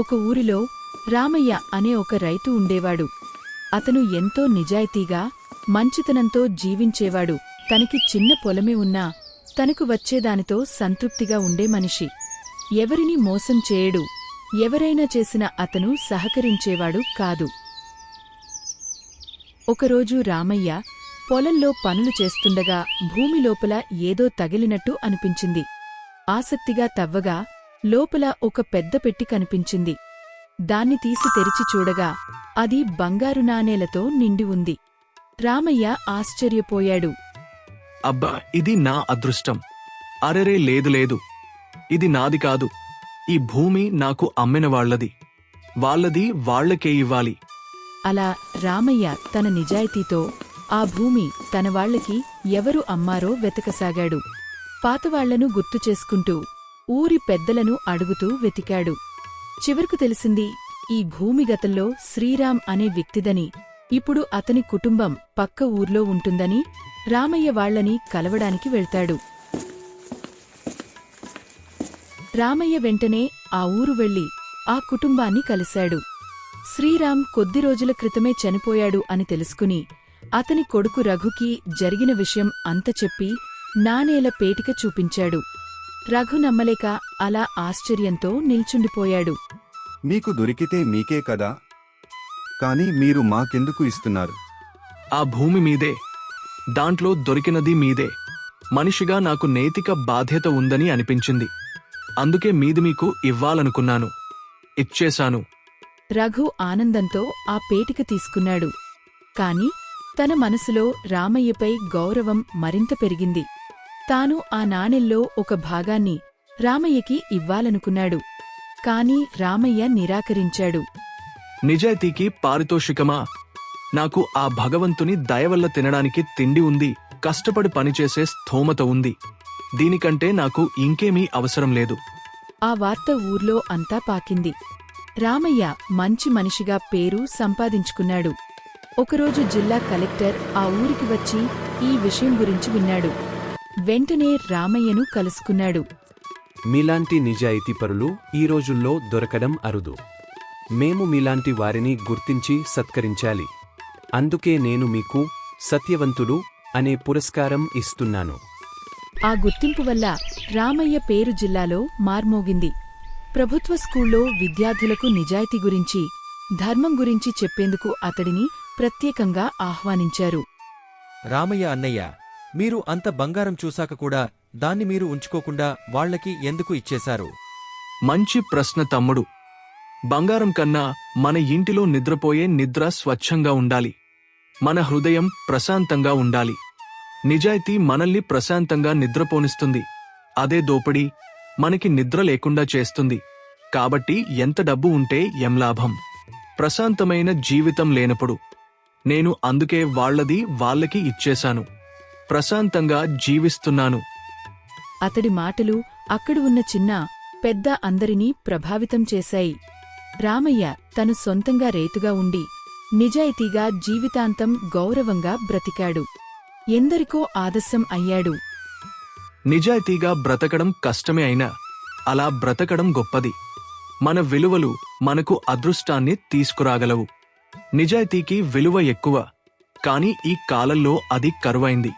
ఒక ఊరిలో రామయ్య అనే ఒక రైతు ఉండేవాడు. అతను ఎంతో నిజాయితీగా మంచితనంతో జీవించేవాడు. తనకి చిన్న పొలమే ఉన్నా తనకు వచ్చేదానితో సంతృప్తిగా ఉండే మనిషి. ఎవరిని మోసం చేయడు ఎవరైనా చేసిన అతను సహకరించేవాడు కాదు. ఒకరోజు రామయ్య పొలంలో పనులు చేస్తుండగా భూమి లోపల ఏదో తగిలినట్టు అనిపించింది. ఆసక్తిగా తవ్వగా లోపల ఒక పెద్ద పెట్టి కనిపించింది. దాన్ని తీసి తెరిచి చూడగా అది బంగారు నాణేలతో నిండి ఉంది. రామయ్య ఆశ్చర్యపోయాడు. అబ్బా ఇది నా అదృష్టం. అరెరే లేదు లేదు. ఇది నాది కాదు. ఈ భూమి నాకు అమ్మిన వాళ్ళది. వాళ్ళది వాళ్ళకే ఇవ్వాలి. అలా రామయ్య తన నిజాయితీతో ఆ భూమి తన వాళ్ళకి ఎవరు అమ్మారో వెతకసాగాడు. పాతవాళ్ళను గుర్తు చేసుకుంటూ ఊరి పెద్దలను అడుగుతూ వెతికాడు. చివరకు తెలిసింది ఈ భూమిగతంలో శ్రీరామ్ అనే వ్యక్తిదని ఇప్పుడు అతని కుటుంబం పక్క ఊర్లో ఉంటుందని రామయ్య వాళ్ళని కలవడానికి వెళ్తాడు. రామయ్య వెంటనే ఆ ఊరు వెళ్ళి ఆ కుటుంబాన్ని కలిశాడు. శ్రీరామ్ కొద్ది రోజుల క్రితమే చనిపోయాడు అని తెలుసుకుని అతని కొడుకు రఘుకి జరిగిన విషయం అంత చెప్పి నానేల పేటిక చూపించాడు. రఘు నమ్మలేక అలా ఆశ్చర్యంతో నిల్చుండిపోయాడు. మీకు దొరికితే మీకే కదా? కానీ మీరు మాకెందుకు ఇస్తున్నారు? ఆ భూమి మీదే దాంట్లో దొరికినది మీదే. మనిషిగా నాకు నైతిక బాధ్యత ఉందని అనిపించింది. అందుకే మీది మీకు ఇవ్వాలనుకున్నాను. ఇచ్చేశాను. రఘు ఆనందంతో ఆ పేటిక తీసుకున్నాడు. కాని తన మనసులో రామయ్యపై గౌరవం మరింత పెరిగింది. తాను ఆ నాణెల్లో ఒక భాగాన్ని రామయ్యకి ఇవ్వాలనుకున్నాడు. కాని రామయ్య నిరాకరించాడు. నిజాయితీకి పారితోషికమా? నాకు ఆ భగవంతుని దయవల్ల తినడానికి తిండి ఉంది కష్టపడి పనిచేసే స్థోమత ఉంది. దీనికంటే నాకు ఇంకేమీ అవసరం లేదు. ఆ వార్త ఊర్లో అంతా పాకింది. రామయ్య మంచి మనిషిగా పేరు సంపాదించుకున్నాడు. ఒకరోజు జిల్లా కలెక్టర్ ఆ ఊరికి వచ్చి ఈ విషయం గురించి విన్నాడు. వెంటనే రామయ్యను కలుసుకున్నాడు. మీలాంటి నిజాయితీపరులు ఈ రోజుల్లో దొరకడం అరుదు. మేము మీలాంటి వారిని గుర్తించి సత్కరించాలి. అందుకే నేను మీకు సత్యవంతుడు అనే పురస్కారం ఇస్తున్నాను. ఆ గుర్తింపు వల్ల రామయ్య పేరు జిల్లాలో మార్మోగింది. ప్రభుత్వ స్కూల్లో విద్యార్థులకు నిజాయితీ గురించి ధర్మం గురించి చెప్పేందుకు అతడిని ప్రత్యేకంగా ఆహ్వానించారు. రామయ్య అన్నయ్య మీరు అంత బంగారం చూశాక కూడా దాన్ని మీరు ఉంచుకోకుండా వాళ్ళకి ఎందుకు ఇచ్చేశారు? మంచి ప్రశ్న తమ్ముడు. బంగారం కన్నా మన ఇంటిలో నిద్రపోయే నిద్ర స్వచ్ఛంగా ఉండాలి. మన హృదయం ప్రశాంతంగా ఉండాలి. నిజాయితీ మనల్ని ప్రశాంతంగా నిద్రపోనిస్తుంది. అదే దోపిడీ మనకి నిద్ర లేకుండా చేస్తుంది. కాబట్టి ఎంత డబ్బు ఉంటే ఎం లాభం? ప్రశాంతమైన జీవితం లేనప్పుడు. నేను అందుకే వాళ్ళది వాళ్ళకి ఇచ్చేశాను. ప్రశాంతంగా జీవిస్తున్నాను. అతడి మాటలు అక్కడు ఉన్న చిన్న పెద్ద అందరినీ ప్రభావితం చేశాయి. రామయ్య తను సొంతంగా రేతుగా ఉండి నిజాయితీగా జీవితాంతం గౌరవంగా బ్రతికాడు. ఎందరికో ఆదర్శం అయ్యాడు. నిజాయితీగా బ్రతకడం కష్టమే అయినా అలా బ్రతకడం గొప్పది. మన విలువలు మనకు అదృష్టాన్ని తీసుకురాగలవు. నిజాయితీకి విలువ ఎక్కువ కాని ఈ కాలంలో అది కరువైంది.